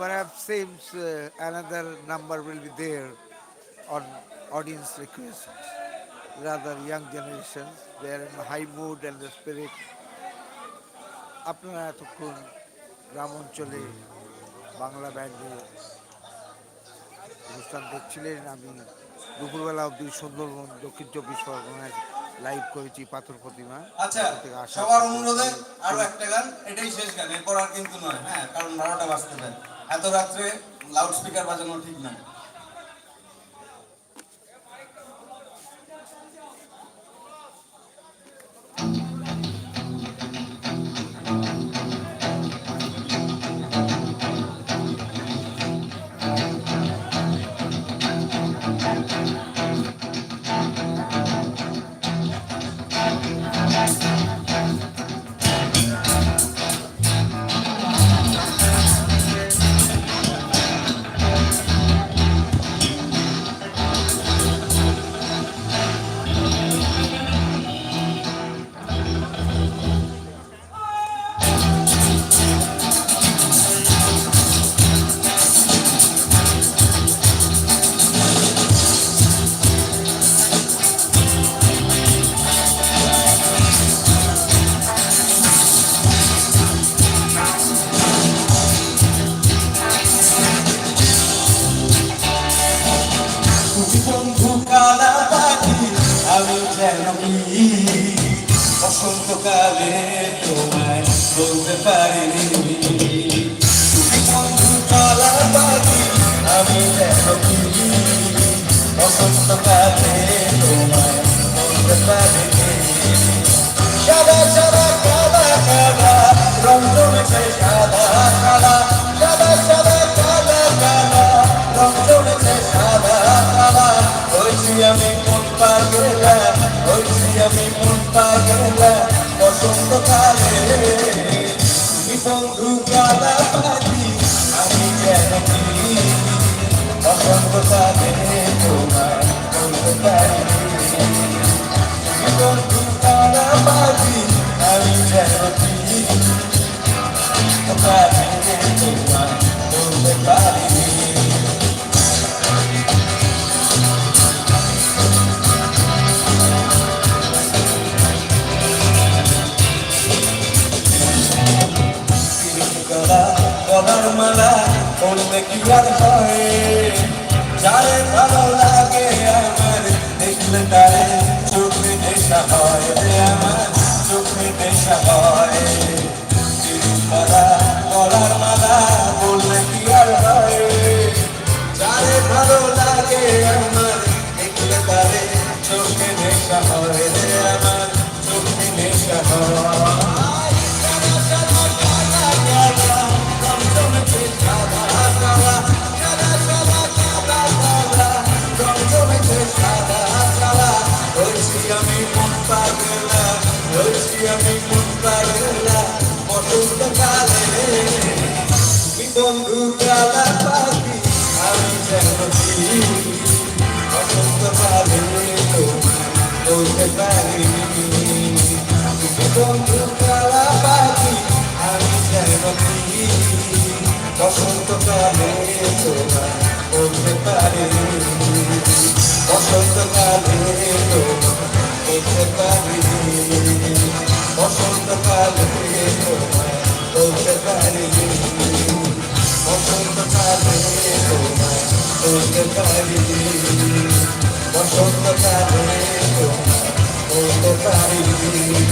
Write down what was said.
perhaps seems uh, another number will be there on audience request. Rather young generations, they are in high mood and the spirit. আপনারা এতক্ষণ গ্রাম অঞ্চলে বাংলা ব্যান্ডে অনুষ্ঠান দেখছিলেন। আমি দুপুরবেলা অবধি সুন্দরবন দক্ষিণ চব্বিশ পরগনায় লাইভ করেছি পাথর প্রতিমা। আচ্ছা সবার অনুরোধে আরও একটা গান এটাই শেষ গান এরপর আর কিন্তু নয়। হ্যাঁ কারণ বারোটা বাজতে দেয় এত রাত্রে লাউড স্পিকার বাজানো ঠিক না বসন্তকালে তোমায় বলতে পারিনি। তুমি বন্ধু চলা পাখি আমি যেন কি বসন্তকালে তুমি বন্ধু কাদা পাখি, আমি যেন কি? বসন্তকালে তোমায় বলতে পারিনি বন্ধু তারা বাজি আমি যেন কি? পারি কি আর হয় যারে বসন্তকালে তোমার বলতে পারিনি বসন্তকালে তোমার বলতে পারিনি বসন্তকালে তোমার বলতে পারিনি বসন্তকালে তোমার বলতে পারিনি বসন্তকালে বলতে পারিনি বসন্তকালে